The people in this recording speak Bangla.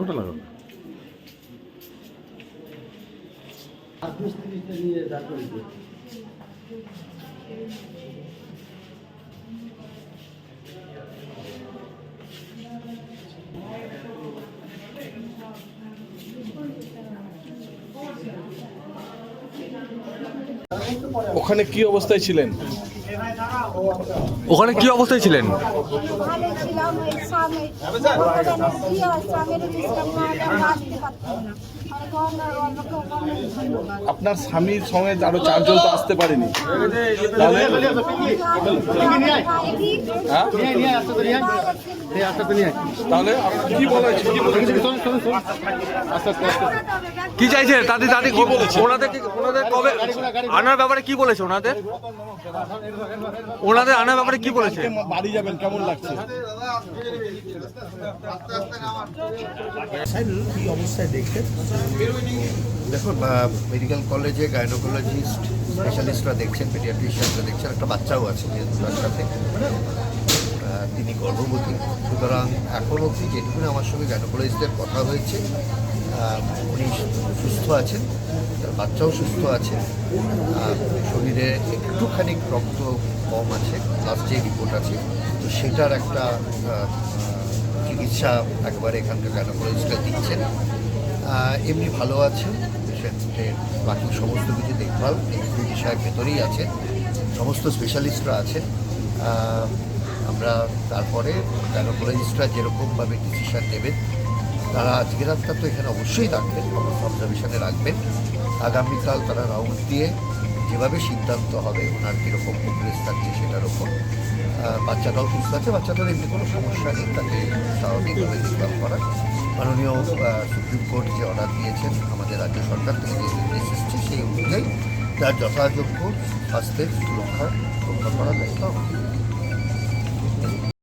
ওটা ওখানে কি অবস্থায় ছিলেন? ওখানে কি অবস্থায় ছিলেন? আপনার স্বামীর সঙ্গে আরও চারজন তো আসতে পারেনি। তাহলে কি হয়েছে? কি বলেছে চাইছে তাদের তাদের ওনাদের কি- ওনাদের কবে আনার ব্যাপারে কি বলেছে ওনাদের? ওনাদের আনার ব্যাপারে কি বলেছে? বাড়ি যাবেন কেমন লাগছে? দেখুন মেডিকেল কলেজে গাইনোকোলজিস্ট স্পেশালিস্টরা দেখছেন পেডিয়াট্রিশিয়ানরা দেখছেন, একটা বাচ্চাও আছে যেহেতু তার সাথে। তিনি গর্ভবতী। সুতরাং এখন অবধি যেটুকুনি আমার সঙ্গে গাইনোকোলজিস্টদের কথা হয়েছে উনি সুস্থ আছেন, তার বাচ্চাও সুস্থ আছে শরীরে একটুখানি রক্ত কম আছে লাস্ট যে রিপোর্ট আছে, তো সেটার একটা চিকিৎসা একবারে এখানকার গাইনোকোলজিস্টরা দিচ্ছেন। এমনি ভালো আছে। পেশেন্টের বাকি সমস্ত কিছু দেখভাল এই বিষয়ের ভেতরেই আছেন সমস্ত স্পেশালিস্টরা আহ, আমরা তারপরে গাইনোকোলজিস্টরা যেরকমভাবে ডিসিশন নেবেন তারা আজকের রাতটা তো এখানে অবশ্যই রাখবেন অবজারভেশনে রাখবেন। আগামীকাল তারা রাউন্ড দিয়ে যেভাবে সিদ্ধান্ত হবে ওনার কীরকম প্রোগ্রেস থাকছে সেটার ওপর বাচ্চাটাও সুস্থ আছে বাচ্চাটার এমনি কোনো সমস্যা নেই তাকে স্বাভাবিকভাবে দেখভাল করা। মাননীয় সুপ্রিম কোর্ট যে অর্ডার দিয়েছেন আমাদের রাজ্য সরকার থেকে যে নির্দেশ এসছে সেই অনুযায়ী তার যথাযোগ্য স্বাস্থ্যের সুরক্ষা রক্ষা করা।